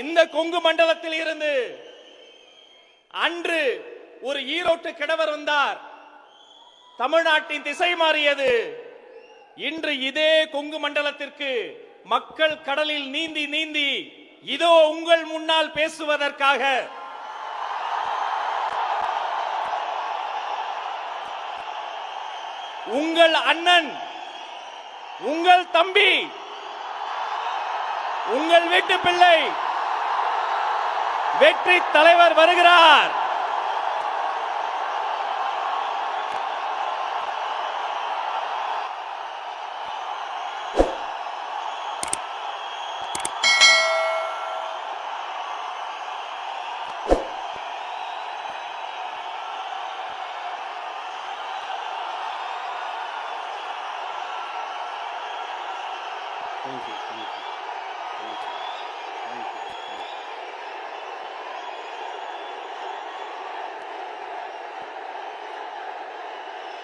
இந்த கொங்கு மண்டலத்தில் இருந்து அன்று ஒரு ஈரோட்டு கிழவர் வந்தார். தமிழ்நாட்டின் திசை மாறியது. இன்று இதே கொங்கு மண்டலத்திற்கு மக்கள் கடலில் நீந்தி நீந்தி இதோ உங்கள் முன்னால் பேசுவதற்காக. உங்கள் அண்ணன் உங்கள் தம்பி உங்கள் வீட்டு பிள்ளை வெற்றி தலைவர் வருகிறார்.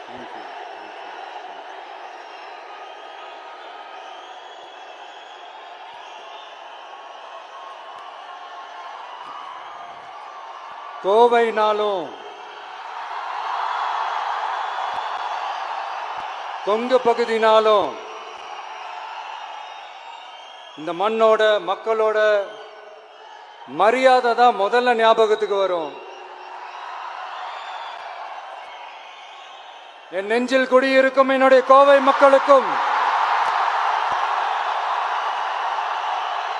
Thank you. கோவைனாலும் கொங்கு பகுதினாலும் இந்த மண்ணோட மக்களோட மரியாதை தான் முதல்ல ஞாபகத்துக்கு வரும் என் நெஞ்சில் குடியிருக்கும் என்னுடைய கோவை மக்களுக்கும்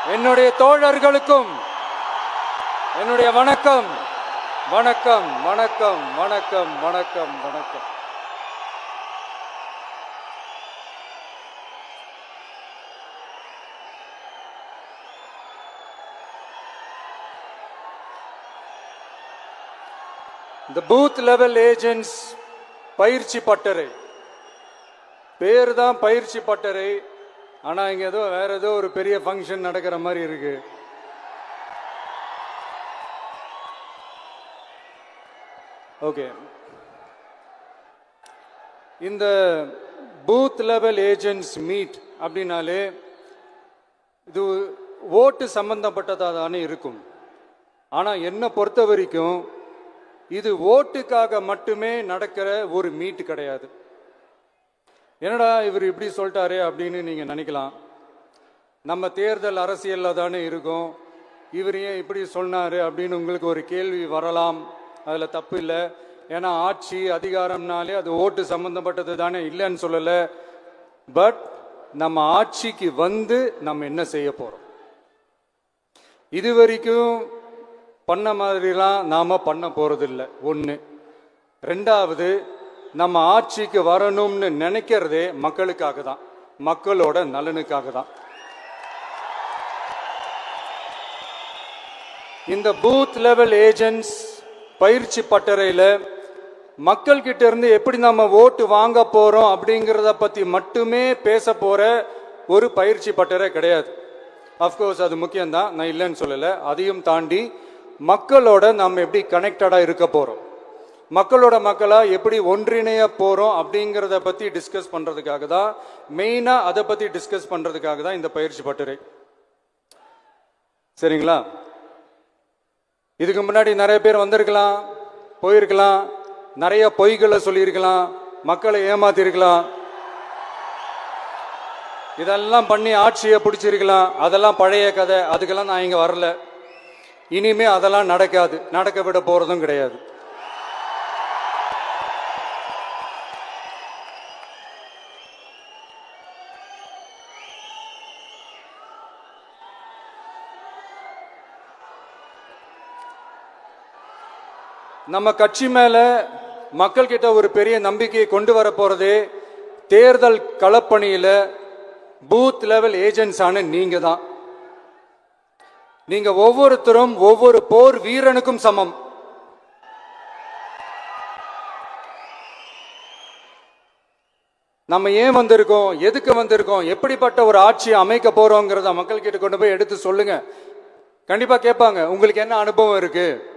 என்னுடைய தோழர்களுக்கும் என்னுடைய வணக்கம் வணக்கம் வணக்கம் வணக்கம் வணக்கம் வணக்கம். இந்த பூத் லெவல் ஏஜென்ட்ஸ் பயிற்சி பட்டறை. பேர் தான் பயிற்சி பட்டறை. ஆனால் இங்கே ஏதோ வேற ஏதோ ஒரு பெரிய ஃபங்க்ஷன் நடக்கிற மாதிரி இருக்கு. ஓகே இந்த பூத் லெவல் ஏஜென்ட்ஸ் மீட் அப்படின்னாலே இது ஓட்டு சம்பந்தப்பட்டதாக தானே இருக்கும். ஆனால் என்னை பொறுத்த வரைக்கும் இது ஓட்டுக்காக மட்டுமே நடக்கிற ஒரு மீட் கிடையாது. என்னடா இவர் இப்படி சொல்லிட்டாரே அப்படின்னு நீங்கள் நினைக்கலாம். நம்ம தேர்தல் அரசியலில் தானே இருக்கோம். இவர் ஏன் இப்படி சொன்னார் அப்படின்னு உங்களுக்கு ஒரு கேள்வி வரலாம். அதில் தப்பு இல்லை. ஏன்னா ஆட்சி அதிகாரம்னாலே அது ஓட்டு சம்பந்தப்பட்டது தானே இல்லைன்னு சொல்லலை. பட் நம்ம ஆட்சிக்கு வந்து நம்ம என்ன செய்ய போகிறோம் இது வரைக்கும் பண்ண மாதிரிலாம் நாம் பண்ண போகிறதில்ல ஒன்று ரெண்டாவது நம்ம ஆட்சிக்கு வரணும்னு நினைக்கிறதே மக்களுக்காக தான். மக்களோட நலனுக்காக தான். இந்த பூத் லெவல் ஏஜென்ட்ஸ் பயிற்சி பட்டறையில் மக்கள்கிட்ட இருந்து எப்படி நம்ம ஓட்டு வாங்க போகிறோம் அப்படிங்கிறத பற்றி மட்டுமே பேச போகிற ஒரு பயிற்சி பட்டறை கிடையாது. அஃப்கோர்ஸ் அது முக்கியம்தான். நான் இல்லைன்னு சொல்லலை. அதையும் தாண்டி மக்களோட நம்ம எப்படி கனெக்டடாக இருக்க போகிறோம் மக்களோட மக்களாக எப்படி ஒன்றிணைய போகிறோம் அப்படிங்கிறத பற்றி டிஸ்கஸ் பண்ணுறதுக்காக தான் மெயினாக அதை பற்றி டிஸ்கஸ் பண்ணுறதுக்காக தான் இந்த பயிற்சி பட்டுரை. சரிங்களா? இதுக்கு முன்னாடி நிறைய பேர் வந்திருக்கலாம் போயிருக்கலாம் நிறைய பொய்களை சொல்லியிருக்கலாம் மக்களை ஏமாத்திருக்கலாம். இதெல்லாம் பண்ணி ஆட்சியை பிடிச்சிருக்கலாம். அதெல்லாம் பழைய கதை. அதுக்கெல்லாம் நான் இங்கே வரல. இனிமே அதெல்லாம் நடக்காது. நடக்க விட போறதும் கிடையாது. நம்ம கட்சி மேல மக்கள் கிட்ட ஒரு பெரிய நம்பிக்கையை கொண்டு வர போறதே தேர்தல் களப்பணியில பூத் லெவல் ஏஜென்ட்ஸான நீங்கள் நீங்க தான் நீங்க ஒவ்வொருத்தரும் ஒவ்வொரு போர் வீரனுக்கும் சமம். நம்ம ஏன் வந்திருக்கோம்? எதுக்கு வந்திருக்கோம்? எப்படிப்பட்ட ஒரு ஆட்சியை அமைக்க போறோங்கிறத மக்கள் கிட்ட கொண்டு போய் எடுத்து சொல்லுங்க. கண்டிப்பா கேட்பாங்க. உங்களுக்கு என்ன அனுபவம் இருக்கு?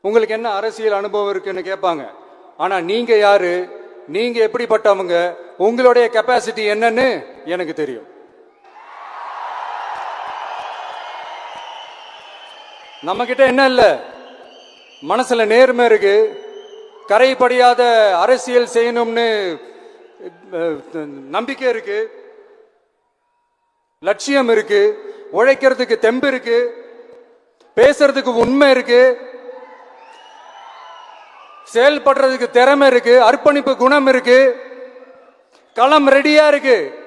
உங்களுக்கு என்ன அரசியல் அனுபவம் இருக்குன்னு கேட்பாங்க. ஆனா நீங்க யாரு? நீங்க எப்படிப்பட்டவங்க? உங்களுடைய கெப்பாசிட்டி என்னன்னு எனக்கு தெரியும். நம்ம கிட்ட என்ன இல்லை? மனசுல நேர்மை இருக்கு. கரைப்படியாத அரசியல் செய்யணும்னு நம்பிக்கை இருக்கு. லட்சியம் இருக்கு. உழைக்கிறதுக்கு தெம்பு இருக்கு. பேசுறதுக்கு உண்மை இருக்கு. செயல்படுறதுக்கு திறமை இருக்கு. அர்ப்பணிப்பு குணம் இருக்கு. களம் ரெடியா இருக்கு.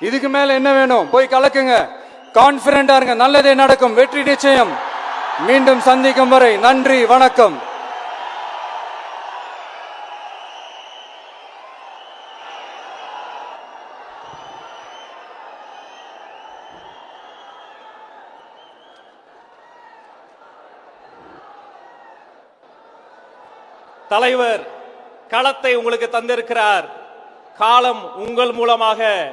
இதுக்கு மேல என்ன வேணும்? போய் கலக்குங்க. கான்பிடண்டா இருங்க. நல்லதே நடக்கும். வெற்றி நிச்சயம். மீண்டும் சந்திக்கும் வரை நன்றி வணக்கம். தலைவர் களத்தை உங்களுக்கு தந்திருக்கிறார். காலம் உங்கள் மூலமாக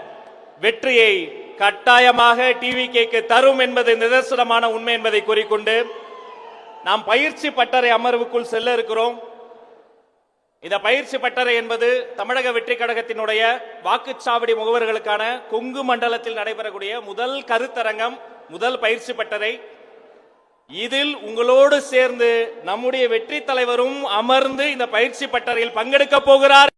வெற்றியை கட்டாயமாக டிவி கேக்கு தரும் என்பது நிதர்சனமான உண்மை என்பதை கூறிக்கொண்டு நாம் பயிற்சி பட்டறை அமர்வுக்குள் செல்ல இருக்கிறோம். இந்த பயிற்சி பட்டறை என்பது தமிழக வெற்றி கழகத்தினுடைய வாக்குச்சாவடி முகவர்களுக்கான கொங்கு மண்டலத்தில் நடைபெறக்கூடிய முதல் கருத்தரங்கம் முதல் பயிற்சி பட்டறை. இதில் உங்களோடு சேர்ந்து நம்முடைய வெற்றி தலைவரும் அமர்ந்து இந்த பயிற்சி பட்டறையில் பங்கெடுக்க போகிறார்.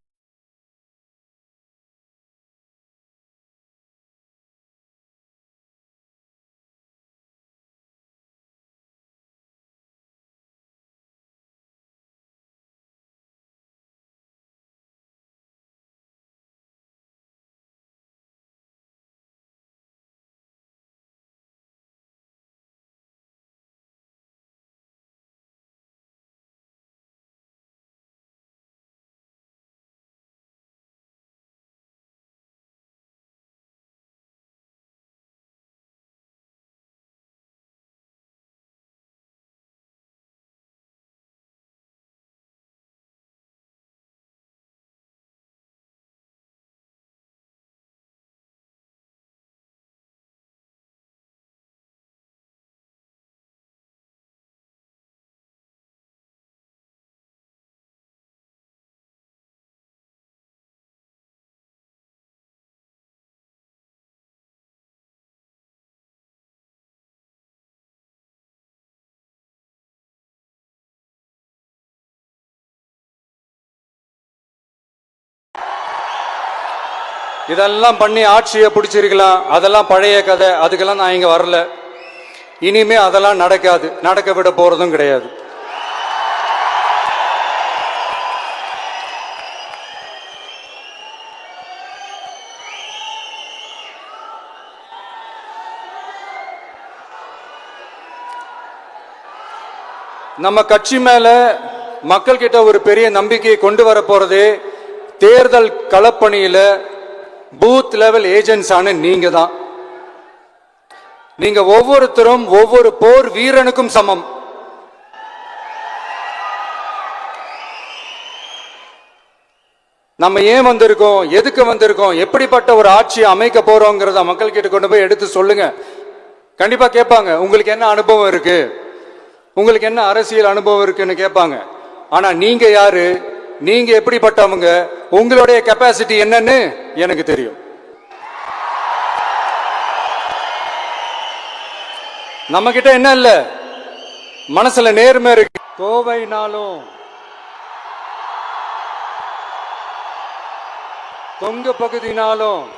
இதெல்லாம் பண்ணி ஆட்சியை பிடிச்சிருக்கலாம் அதெல்லாம் பழைய கதை. அதுக்கெல்லாம் நான் இங்கே வரல. இனிமே அதெல்லாம் நடக்காது. நடக்க விட போகிறதும் கிடையாது. நம்ம கட்சி மேல மக்கள்கிட்ட ஒரு பெரிய நம்பிக்கையை கொண்டு வர போறது தேர்தல் களப்பணியில பூத் லெவல் ஏஜென்ட்ஸான நீங்க தான். நீங்க ஒவ்வொருத்தரும் ஒவ்வொரு போர் வீரனுக்கும் சமம். நம்ம ஏன் வந்திருக்கோம்? எதுக்கு வந்திருக்கோம்? எப்படிப்பட்ட ஒரு ஆட்சியை அமைக்க போறோங்கிறத மக்கள் கிட்ட கொண்டு போய் எடுத்து சொல்லுங்க. கண்டிப்பா கேட்பாங்க. உங்களுக்கு என்ன அனுபவம் இருக்கு? உங்களுக்கு என்ன அரசியல் அனுபவம் இருக்குன்னு கேட்பாங்க. ஆனா நீங்க யாரு? நீங்க எப்படிப்பட்டவங்க? உங்களுடைய கெப்பாசிட்டி என்னன்னு எனக்கு தெரியும். நம்ம கிட்ட என்ன இல்ல? மனசுல நேர்மை இருக்கு. கோவைனாலும் கொங்கு பகுதினாலும்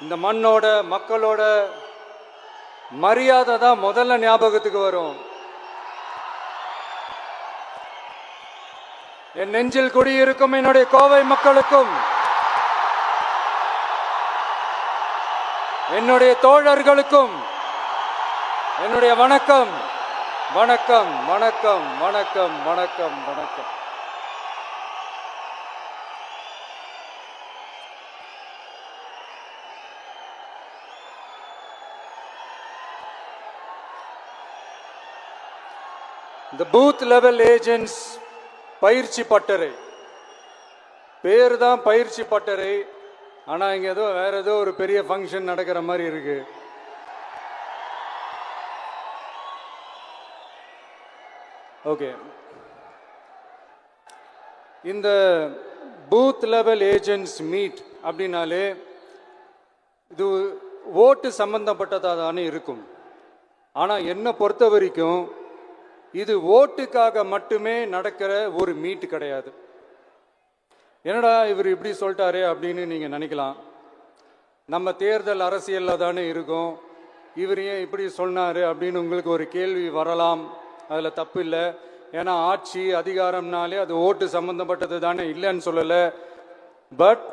இந்த மண்ணோட மக்களோட மரியாதை தான் முதல்ல ஞாபகத்துக்கு வரும். என் நெஞ்சில் குடியிருக்கும் என்னுடைய கோவை மக்களுக்கும் என்னுடைய தோழர்களுக்கும் என்னுடைய வணக்கம் வணக்கம் வணக்கம் வணக்கம் வணக்கம் வணக்கம். இந்த பூத் லெவல் ஏஜென்ட்ஸ் பயிற்சி பட்டறை. பேர் தான் பயிற்சி பட்டறை. ஆனால் இங்கே ஏதோ வேற ஏதோ ஒரு பெரிய ஃபங்க்ஷன் நடக்கிற மாதிரி இருக்கு. ஓகே இந்த பூத் லெவல் ஏஜென்ட்ஸ் மீட் அப்படின்னாலே இது ஓட்டு சம்பந்தப்பட்டதாக தானே இருக்கும். ஆனால் என்னை பொறுத்த வரைக்கும் இது ஓட்டுக்காக மட்டுமே நடக்கிற ஒரு மீட் கிடையாது. என்னடா இவர் இப்படி சொல்லிட்டாரு அப்படின்னு நீங்கள் நினைக்கலாம். நம்ம தேர்தல் அரசியலில் தானே இருக்கோம். இவர் ஏன் இப்படி சொன்னார் அப்படின்னு உங்களுக்கு ஒரு கேள்வி வரலாம். அதில் தப்பு இல்லை. ஏன்னா ஆட்சி அதிகாரம்னாலே அது ஓட்டு சம்மந்தப்பட்டது தானே இல்லைன்னு சொல்லலை. பட்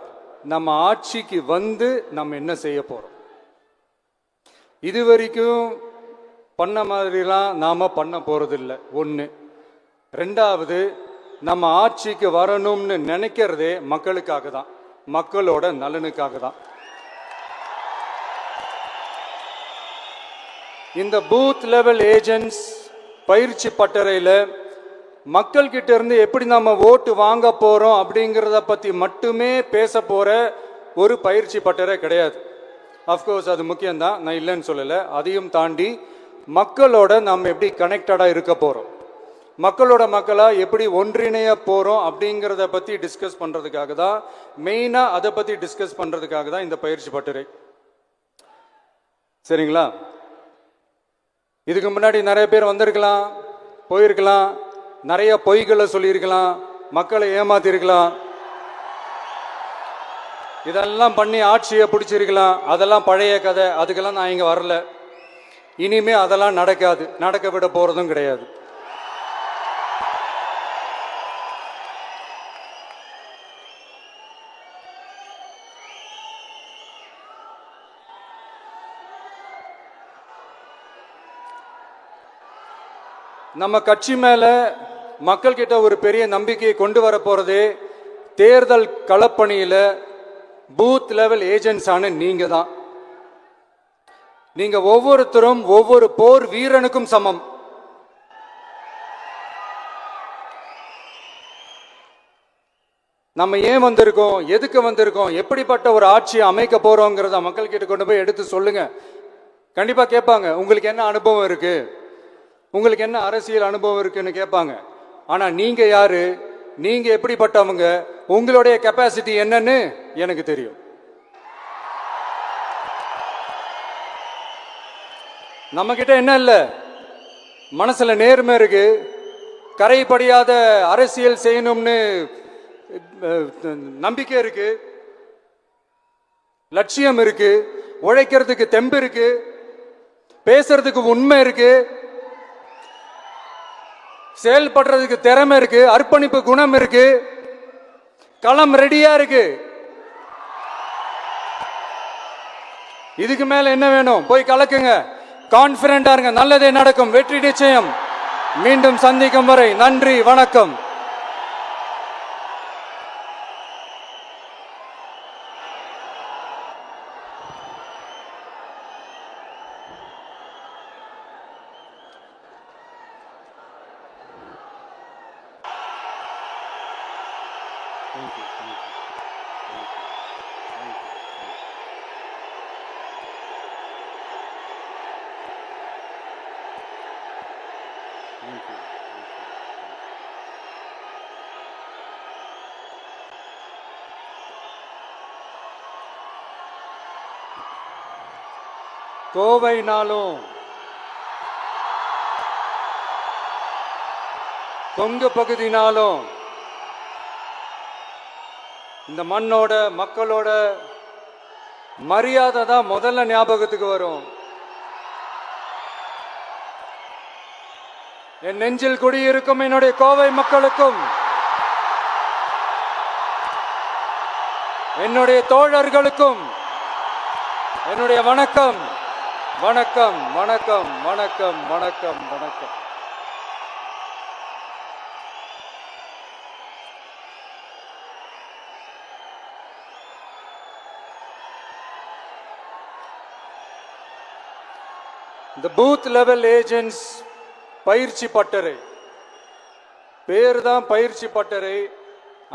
நம்ம ஆட்சிக்கு வந்து நம்ம என்ன செய்ய போகிறோம் இது வரைக்கும் பண்ண மாதிரிலாம் நாம் பண்ண போகிறதில்ல ஒன்று ரெண்டாவது நம்ம ஆட்சிக்கு வரணும்னு நினைக்கிறதே மக்களுக்காக தான். மக்களோட நலனுக்காக தான். இந்த பூத் லெவல் ஏஜென்ட்ஸ் பயிற்சி பட்டறையில் மக்கள்கிட்ட இருந்து எப்படி நம்ம ஓட்டு வாங்க போகிறோம் அப்படிங்கிறத பற்றி மட்டுமே பேச போகிற ஒரு பயிற்சி பட்டறை கிடையாது. அஃப்கோர்ஸ் அது முக்கியம்தான். நான் இல்லைன்னு சொல்லலை. அதையும் தாண்டி மக்களோட நம்ம எப்படி கனெக்டடாக இருக்க போகிறோம் மக்களோட மக்களாக எப்படி ஒன்றிணைய போகிறோம் அப்படிங்கிறத பற்றி டிஸ்கஸ் பண்ணுறதுக்காக தான் மெயினாக அதை பற்றி டிஸ்கஸ் பண்ணுறதுக்காக தான் இந்த பயிற்சி பட்டுரை. சரிங்களா? இதுக்கு முன்னாடி நிறைய பேர் வந்திருக்கலாம் போயிருக்கலாம் நிறைய பொய்களை சொல்லியிருக்கலாம் மக்களை ஏமாத்திருக்கலாம். இதெல்லாம் பண்ணி ஆட்சியை பிடிச்சிருக்கலாம். அதெல்லாம் பழைய கதை. அதுக்கெல்லாம் நான் இங்கே வரல. இனிமே அதெல்லாம் நடக்காது. நடக்க விட போகிறதும் கிடையாது. நம்ம கட்சி மேல மக்கள்கிட்ட ஒரு பெரிய நம்பிக்கையை கொண்டு வர போறதே தேர்தல் களப்பணியில பூத் லெவல் ஏஜென்ட்ஸான நீங்க தான் நீங்க ஒவ்வொருத்தரும் ஒவ்வொரு போர் வீரனுக்கும் சமம். நம்ம ஏன் வந்திருக்கோம்? எதுக்கு வந்திருக்கோம்? எப்படிப்பட்ட ஒரு ஆட்சியை அமைக்க போறோங்கிறத மக்கள்கிட்ட கொண்டு போய் எடுத்து சொல்லுங்க. கண்டிப்பா கேட்பாங்க. உங்களுக்கு என்ன அனுபவம் இருக்கு? உங்களுக்கு என்ன அரசியல் அனுபவம் இருக்குன்னு கேட்பாங்க. ஆனா நீங்க யாரு? நீங்க எப்படிப்பட்டவங்க? உங்களுடைய கெப்பாசிட்டி என்னன்னு எனக்கு தெரியும். நம்மக்கிட்ட என்ன இல்லை? மனசில் நேர்மை இருக்கு. கரைப்படியாத அரசியல் செய்யணும்னு நம்பிக்கை இருக்கு. லட்சியம் இருக்கு. உழைக்கிறதுக்கு தெம்பு இருக்கு. பேசுறதுக்கு உண்மை இருக்கு. செயல்படுறதுக்கு திறமை இருக்கு. அர்ப்பணிப்பு குணம் இருக்கு. களம் ரெடியா இருக்கு. இதுக்கு மேல என்ன வேணும்? போய் கலக்குங்க. கான்பிடண்டா இருங்க. நல்லதே நடக்கும். வெற்றி நிச்சயம். மீண்டும் சந்திக்கும் வரை நன்றி வணக்கம். கோவைனாலும் கொங்கு பகுதினாலும் இந்த மண்ணோட மக்களோட மரியாதை தான் முதல்ல ஞாபகத்துக்கு வரும். என் நெஞ்சில் குடியிருக்கும் என்னுடைய கோவை மக்களுக்கும் என்னுடைய தோழர்களுக்கும் என்னுடைய வணக்கம் வணக்கம் வணக்கம் வணக்கம் வணக்கம் வணக்கம். இந்த பூத் லெவல் ஏஜென்ட்ஸ் பயிற்சி பட்டறை. பேர் தான் பயிற்சி பட்டறை.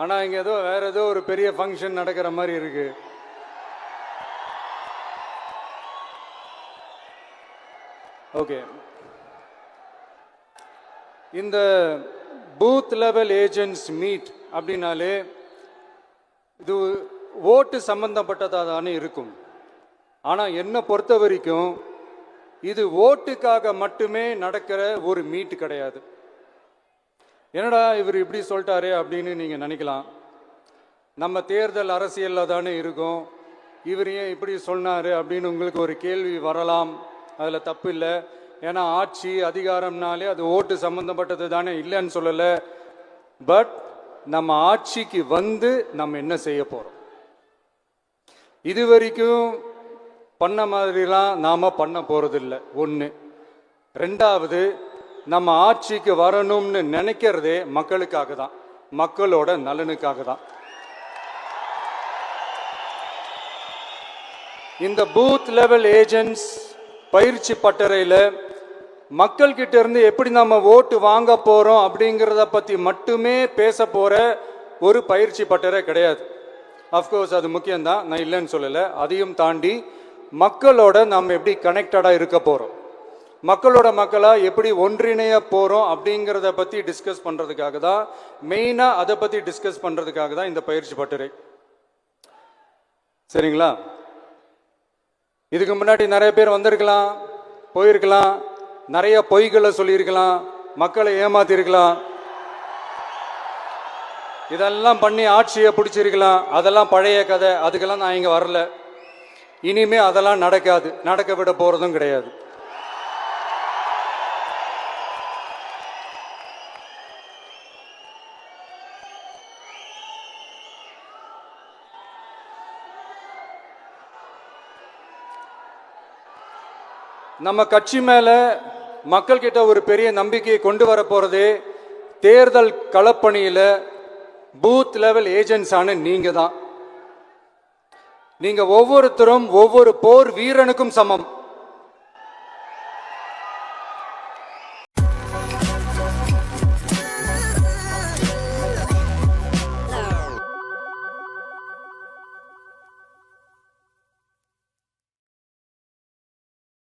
ஆனால் இங்கே ஏதோ வேற ஏதோ ஒரு பெரிய ஃபங்க்ஷன் நடக்கிற மாதிரி இருக்கு. ஓகே இந்த பூத் லெவல் ஏஜென்ட்ஸ் மீட் அப்படின்னாலே இது ஓட்டு சம்பந்தப்பட்டதாக தானே இருக்கும். ஆனால் என்னை பொறுத்த வரைக்கும் இது ஓட்டுக்காக மட்டுமே நடக்கிற ஒரு மீட் கிடையாது. என்னடா இவர் இப்படி சொல்லிட்டாரே அப்படின்னு நீங்கள் நினைக்கலாம். நம்ம தேர்தல் அரசியலில் தானே இருக்கோம். இவர் ஏன் இப்படி சொன்னார் அப்படின்னு உங்களுக்கு ஒரு கேள்வி வரலாம். அதில் தப்பு இல்லை. ஏன்னா ஆட்சி அதிகாரம்னாலே அது ஓட்டு சம்மந்தப்பட்டது தானே இல்லைன்னு சொல்லலை. பட் நம்ம ஆட்சிக்கு வந்து நம்ம என்ன செய்ய போகிறோம் இது வரைக்கும் பண்ண மாதிரிலாம் நாம் பண்ண போகிறதில்ல ஒன்று ரெண்டாவது நம்ம ஆட்சிக்கு வரணும்னு நினைக்கிறதே மக்களுக்காக தான். மக்களோட நலனுக்காக தான். இந்த பூத் லெவல் ஏஜென்ட்ஸ் பயிற்சி பட்டறையில் மக்கள்கிட்ட இருந்து எப்படி நம்ம ஓட்டு வாங்க போகிறோம் அப்படிங்கிறத பற்றி மட்டுமே பேச போகிற ஒரு பயிற்சி பட்டறை கிடையாது. அஃப்கோர்ஸ் அது முக்கியம்தான். நான் இல்லைன்னு சொல்லலை. அதையும் தாண்டி மக்களோட நம்ம எப்படி கனெக்டடாக இருக்க போகிறோம் மக்களோட மக்களாக எப்படி ஒன்றிணைய போகிறோம் அப்படிங்கிறத பற்றி டிஸ்கஸ் பண்ணுறதுக்காக தான் மெயினாக அதை பற்றி டிஸ்கஸ் பண்ணுறதுக்காக தான் இந்த பயிற்சி பட்டுரை. சரிங்களா? இதுக்கு முன்னாடி நிறைய பேர் வந்திருக்கலாம் போயிருக்கலாம் நிறைய பொய்களை சொல்லியிருக்கலாம் மக்களை ஏமாத்திருக்கலாம். இதெல்லாம் பண்ணி ஆட்சியை பிடிச்சிருக்கலாம். அதெல்லாம் பழைய கதை. அதுக்கெல்லாம் நான் இங்கே வரல. இனிமே அதெல்லாம் நடக்காது. நடக்க விட போகிறதும் கிடையாது. நம்ம கட்சி மேல மக்கள்கிட்ட ஒரு பெரிய நம்பிக்கையை கொண்டு வர போறதே தேர்தல் களப்பணியில பூத் லெவல் ஏஜென்ட்ஸான நீங்க தான் நீங்க ஒவ்வொருத்தரும் ஒவ்வொரு போர் வீரனுக்கும் சமம்.